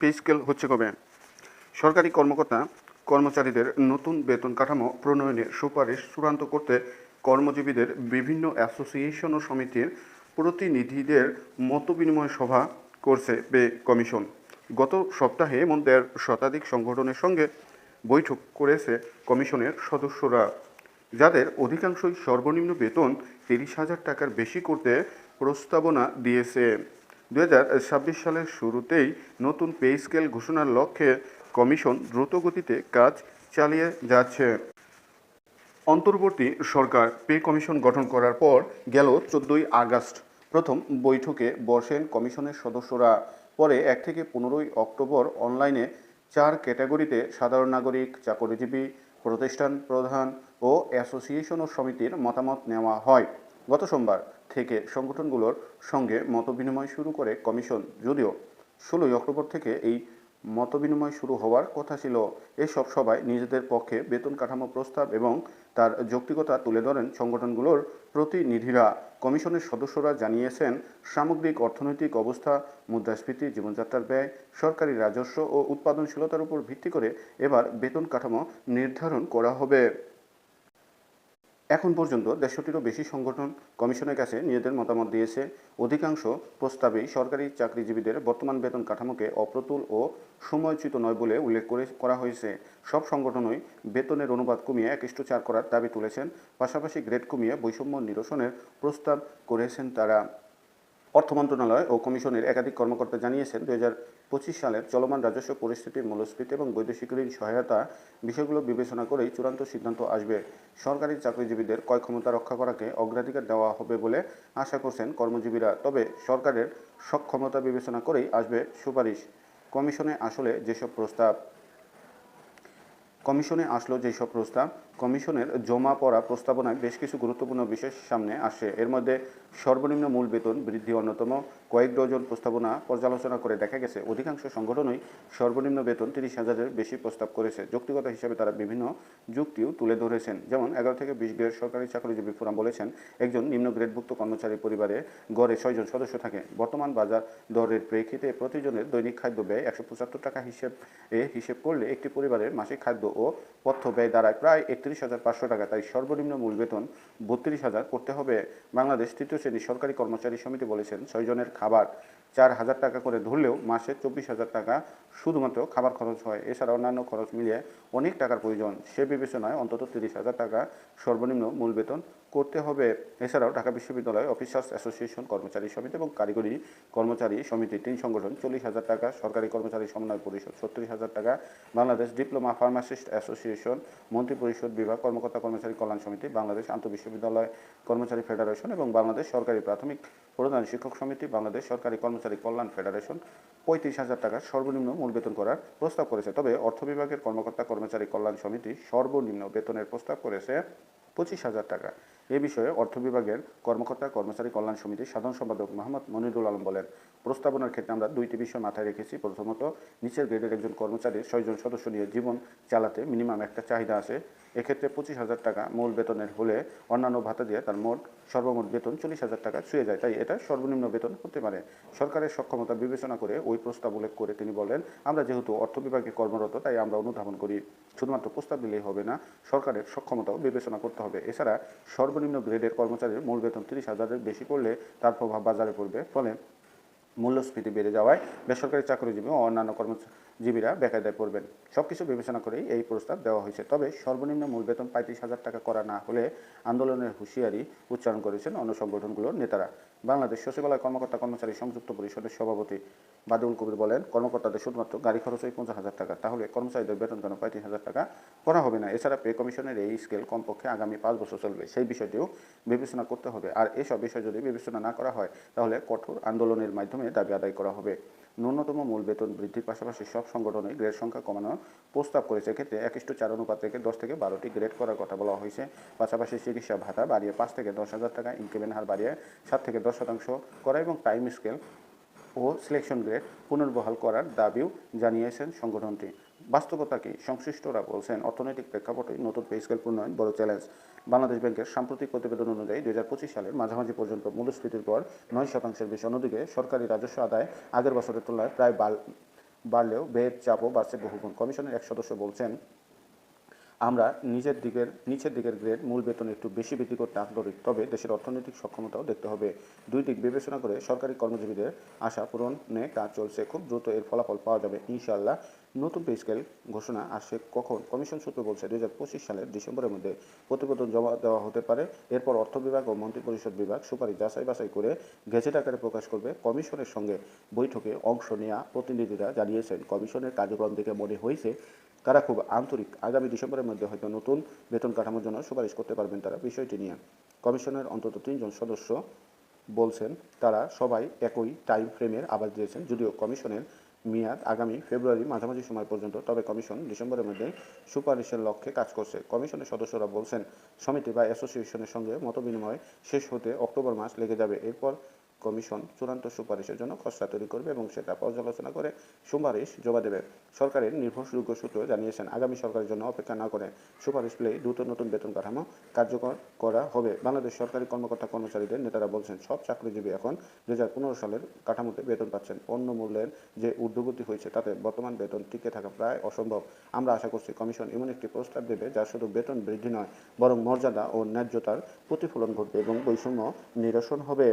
Pay scale হচ্ছে কবে? সরকারি কর্মকর্তা, কর্মচারীদের নতুন বেতন কাঠামো প্রণয়নের সুপারিশ চূড়ান্ত করতে কর্মজীবীদের বিভিন্ন অ্যাসোসিয়েশন ও সমিতির প্রতিনিধিদের মতবিনিময় সভা করছে পে কমিশন। গত সপ্তাহে এমন দেড় শতাধিক সংগঠনের সঙ্গে বৈঠক করেছে কমিশনের সদস্যরা, যাদের অধিকাংশই সর্বনিম্ন বেতন তিরিশ হাজার টাকার বেশি করতে প্রস্তাবনা দিয়েছে। দু সালের শুরুতেই নতুন পে স্কেল ঘোষণার লক্ষ্যে কমিশন দ্রুতগতিতে কাজ চালিয়ে যাচ্ছে। অন্তর্বর্তী সরকার পে কমিশন গঠন করার পর গেল চোদ্দোই আগস্ট। প্রথম বৈঠকে বসেন কমিশনের সদস্যরা। পরে এক থেকে পনেরোই অক্টোবর অনলাইনে চার ক্যাটাগরিতে সাধারণ নাগরিক, চাকরিজীবী, প্রতিষ্ঠান প্রধান ও অ্যাসোসিয়েশন ও সমিতির মতামত নেওয়া হয়। গত সোমবার থেকে সংগঠনগুলোর সঙ্গে মতবিনিময় শুরু করে কমিশন। যদিও ষোলোই অক্টোবর থেকে এই মতবিনিময় শুরু হওয়ার কথা ছিল। এসব সভায় নিজেদের পক্ষে বেতন কাঠামো প্রস্তাব এবং তার যৌক্তিকতা তুলে ধরেন সংগঠনগুলোর প্রতিনিধিরা। কমিশনের সদস্যরা জানিয়েছেন, সামগ্রিক অর্থনৈতিক অবস্থা, মুদ্রাস্ফীতি, জীবনযাত্রার ব্যয়, সরকারি রাজস্ব ও উৎপাদনশীলতার উপর ভিত্তি করে এবার বেতন কাঠামো নির্ধারণ করা হবে। এখন পর্যন্ত দেড়শোটিরও বেশি সংগঠন কমিশনের কাছে নিজেদের মতামত দিয়েছে। অধিকাংশ প্রস্তাবেই সরকারি চাকরিজীবীদের বর্তমান বেতন কাঠামোকে অপ্রতুল ও সময়চ্যুত নয় বলে উল্লেখ করে করা হয়েছে। সব সংগঠনই বেতনের অনুপাত কমিয়ে একিষ্ট চার করার দাবি তুলেছেন, পাশাপাশি গ্রেড কমিয়ে বৈষম্য নিরসনের প্রস্তাব করেছেন তারা। অর্থ মন্ত্রণালয় ও কমিশনের একাধিক কর্মকর্তা জানিয়েছেন, দুই হাজার পঁচিশ সালের চলমান রাজস্ব পরিস্থিতির মূল্যস্ফীতি এবং বৈদেশিক ঋণ সহায়তা বিষয়গুলো বিবেচনা করেই চূড়ান্ত সিদ্ধান্ত আসবে। সরকারি চাকরিজীবীদের ক্রয় ক্ষমতা রক্ষা করাকে অগ্রাধিকার দেওয়া হবে বলে আশা করছেন কর্মজীবীরা, তবে সরকারের সক্ষমতা বিবেচনা করেই আসবে সুপারিশ। কমিশনে আসলে যেসব প্রস্তাব কমিশনে আসলো যেসব প্রস্তাব, কমিশনের জমা পড়া প্রস্তাবনায় বেশ কিছু গুরুত্বপূর্ণ বিষয় সামনে আসে। এর মধ্যে সর্বনিম্ন মূল বেতন বৃদ্ধি অন্যতম। কয়েক ডজন প্রস্তাবনা পর্যালোচনা করে দেখা গেছে, অধিকাংশ সংগঠনই সর্বনিম্ন বেতন তিরিশ হাজারের বেশি প্রস্তাব করেছে। যৌক্তিকতা হিসেবে তারা বিভিন্ন যুক্তিও তুলে ধরেছেন। যেমন, এগারো থেকে বিশ গ্রেড সরকারি চাকরিজীবী ফোরাম বলেছেন, একজন নিম্ন গ্রেডভুক্ত কর্মচারী পরিবারে গড়ে ছয়জন সদস্য থাকে। বর্তমান বাজার দরের প্রেক্ষিতে প্রতিজনের দৈনিক খাদ্য ব্যয় একশো পঁচাত্তর টাকা হিসেব এ হিসেব করলে একটি পরিবারের মাসিক খাদ্য ও পথ্য ব্যয় দাঁড়ায় প্রায় একত্রিশ হাজার পাঁচশো টাকা, তাই সর্বনিম্ন মূল বেতন বত্রিশ হাজার করতে হবে। বাংলাদেশ তৃতীয় শ্রেণির সরকারি কর্মচারী সমিতি বলেছেন, ছয়জনের খাবার চার হাজার টাকা করে ধরলেও মাসে চব্বিশ হাজার টাকা শুধুমাত্র খাবার খরচ হয়। এছাড়া অন্যান্য খরচ মিলিয়ে অনেক টাকার প্রয়োজন। সে বিবেচনায় অন্তত তিরিশ হাজার টাকা সর্বনিম্ন মূল বেতন করতে হবে। এছাড়াও ঢাকা বিশ্ববিদ্যালয় অফিসার্স অ্যাসোসিয়েশন কর্মচারী সমিতি এবং কারিগরি কর্মচারী সমিতি তিন সংগঠন চল্লিশ হাজার টাকা, সরকারি কর্মচারী সমন্বয় পরিষদ সত্তর হাজার টাকা, বাংলাদেশ ডিপ্লোমা ফার্মাসিস্ট অ্যাসোসিয়েশন মন্ত্রী পরিষদ বিভাগ, কর্মকর্তা কর্মচারী কল্যাণ সমিতি, বাংলাদেশ আন্তঃবিশ্ববিদ্যালয় কর্মচারী ফেডারেশন এবং বাংলাদেশ সরকারি প্রাথমিক প্রধান শিক্ষক সমিতি, বাংলাদেশ সরকারি কর্মচারী কল্যাণ ফেডারেশন পঁয়ত্রিশ হাজার টাকা সর্বনিম্ন মূল বেতন করার প্রস্তাব করেছে। তবে অর্থ বিভাগের কর্মকর্তা কর্মচারী কল্যাণ সমিতি সর্বনিম্ন বেতনের প্রস্তাব করেছে পঁচিশ হাজার টাকা। এ বিষয়ে অর্থ বিভাগের কর্মকর্তা, কর্মচারী কল্যাণ সমিতির সাধারণ সম্পাদক মোহাম্মদ মনিরুল আলম বলেন, প্রস্তাবনার ক্ষেত্রে আমরা দুইটি বিষয় মাথায় রেখেছি। প্রথমত, নিচের গ্রেডের একজন কর্মচারীর ছয়জন সদস্য নিয়ে জীবন চালাতে মিনিমাম একটা চাহিদা আছে। এক্ষেত্রে পঁচিশ হাজার টাকা মূল বেতনের হলে অন্যান্য ভাতা দিয়ে তার মোট সর্বমোট বেতন চল্লিশ হাজার টাকা ছুঁয়ে যায়। তাই এটা সর্বনিম্ন বেতন হতে পারে। সরকারের সক্ষমতা বিবেচনা করে ওই প্রস্তাব উল্লেখ করে তিনি বলেন, আমরা যেহেতু অর্থ বিভাগে কর্মরত, তাই আমরা অনুধাবন করি। শুধুমাত্র প্রস্তাব দিলেই হবে না, সরকারের সক্ষমতাও বিবেচনা করতে হবে। এছাড়া সর্বনিম্ন গ্রেডের কর্মচারীর মূল বেতন তিরিশ হাজারের বেশি করলে তার প্রভাব বাজারে পড়বে। ফলে মূল্যস্ফীতি বেড়ে যাওয়ায় বেসরকারি চাকরিজীবী ও অন্যান্য কর্মজীবীরা বেকায়দায় পড়বেন। সব কিছু বিবেচনা করেই এই প্রস্তাব দেওয়া হয়েছে। তবে সর্বনিম্ন মূল বেতন পঁয়ত্রিশ হাজার টাকা করা না হলে আন্দোলনের হুঁশিয়ারি উচ্চারণ করেছেন অন্য সংগঠনগুলোর নেতারা। বাংলাদেশ সচিবালয় কর্মকর্তা কর্মচারী সংযুক্ত পরিষদের সভাপতি বাদুল কবির বলেন, কর্মকর্তাদের শুধুমাত্র গাড়ি খরচই পঞ্চাশ হাজার টাকা। তাহলে কর্মচারীদের বেতন কেন পঁয়ত্রিশ হাজার টাকা করা হবে না। এছাড়া পে কমিশনের এই স্কেল কমপক্ষে আগামী পাঁচ বছর চলবে। সেই বিষয়টিও বিবেচনা করতে হবে। আর এসব বিষয় যদি বিবেচনা না করা হয়, তাহলে কঠোর আন্দোলনের মাধ্যমে দাবি আদায় করা হবে। ন্যূনতম মূল বেতন বৃদ্ধির পাশাপাশি সব সংগঠনে গ্রেড সংখ্যা কমানোর প্রস্তাব করেছে। এক্ষেত্রে একইষ্ট চার অনুপাত থেকে দশ থেকে বারোটি গ্রেড করার কথা বলা হয়েছে। পাশাপাশি চিকিৎসা ভাতা বাড়িয়ে পাঁচ থেকে দশ হাজার টাকা ইনক্রিমেন্ট হার বাড়িয়ে সাত থেকে দশ শতাংশ করা এবং টাইম স্কেল ও সিলেকশন গ্রেড পুনর্বহাল করার দাবিও জানিয়েছেন সংগঠনটি। বাস্তবতাকে সংশ্লিষ্টরা বলছেন, অর্থনৈতিক প্রেক্ষাপটে নতুন পে স্কেল প্রণয়ন বড় চ্যালেঞ্জ বাংলাদেশ ব্যাংকের সাম্প্রতিক প্রতিবেদন অনুযায়ী দু হাজার পঁচিশ সালের মাঝামাঝি পর্যন্ত মূল্যস্ফীতির পর নয় শতাংশের বেশি অন্যদিকে সরকারি রাজস্ব আদায় আগের বছরের তুলনায় প্রায় বাড়লেও ব্যয়ের চাপও বাড়ছে বহুগুণ। কমিশনের এক সদস্য বলছেন আমরা নিজের দিকের, নিচের দিকের গ্রেড মূল বেতন একটু বেশি বৃদ্ধি করতে আগ্রহী। তবে দেশের অর্থনৈতিক সক্ষমতাও দেখতে হবে। দুই দিক বিবেচনা করে সরকারি কর্মজীবীদের আশা পূরণে কাজ চলছে। খুব দ্রুত এর ফলাফল পাওয়া যাবে, ইনশাআল্লাহ। নতুন পে স্কেল ঘোষণা আসে কখন? কমিশন সূত্র বলছে দু হাজার পঁচিশ সালের ডিসেম্বরের মধ্যে প্রতিবেদন জমা দেওয়া হতে পারে। এরপর অর্থ বিভাগ ও মন্ত্রিপরিষদ বিভাগ সুপারিশ যাচাই বাছাই করে গেজেট আকারে প্রকাশ করবে। কমিশনের সঙ্গে বৈঠকে অংশ নেওয়া প্রতিনিধিরা জানিয়েছেন কমিশনের কার্যক্রম দেখে মনে হয়েছে তারা খুব আন্তরিক। আগামী ডিসেম্বরের মধ্যে হয়তো নতুন বেতন কাঠামোর জন্য সুপারিশ করতে পারবেন তারা বিষয়টি নিয়ে। কমিশনের অন্তত তিনজন সদস্য বলছেন, তারা সবাই একই টাইম ফ্রেমের আবাস দিয়েছেন, যদিও কমিশনের মেয়াদ আগামী ফেব্রুয়ারি মাঝামাঝি সময় পর্যন্ত, তবে কমিশন ডিসেম্বরের মধ্যে সুপারিশের লক্ষ্যে কাজ করছে। কমিশনের সদস্যরা বলছেন, সমিতি বা অ্যাসোসিয়েশনের সঙ্গে মতবিনিময় শেষ হতে অক্টোবর মাস লেগে যাবে। এরপর কমিশন চূড়ান্ত সুপারিশের জন্য খসড়া তৈরি করবে এবং সেটা পর্যালোচনা করে সুপারিশ জমা দেবে। সরকারের নির্ভরযোগ্য সূত্র জানিয়েছেন, আগামী সরকারের জন্য অপেক্ষা না করে সুপারিশ পেলে দ্রুত নতুন বেতন কাঠামো কার্যকর করা হবে। বাংলাদেশ সরকারি কর্মকর্তা কর্মচারীদের নেতারা বলছেন, সব চাকরিজীবী এখন দু হাজার পনেরো সালের কাঠামোতে বেতন পাচ্ছেন। পণ্য মূল্যের যে ঊর্ধ্বগতি হয়েছে, তাতে বর্তমান বেতন টিকে থাকা প্রায় অসম্ভব। আমরা আশা করছি কমিশন এমন একটি প্রস্তাব দেবে যা শুধু বেতন বৃদ্ধি নয়, বরং মর্যাদা ও ন্যায্যতার প্রতিফলন ঘটবে এবং বৈষম্য নিরসন হবে।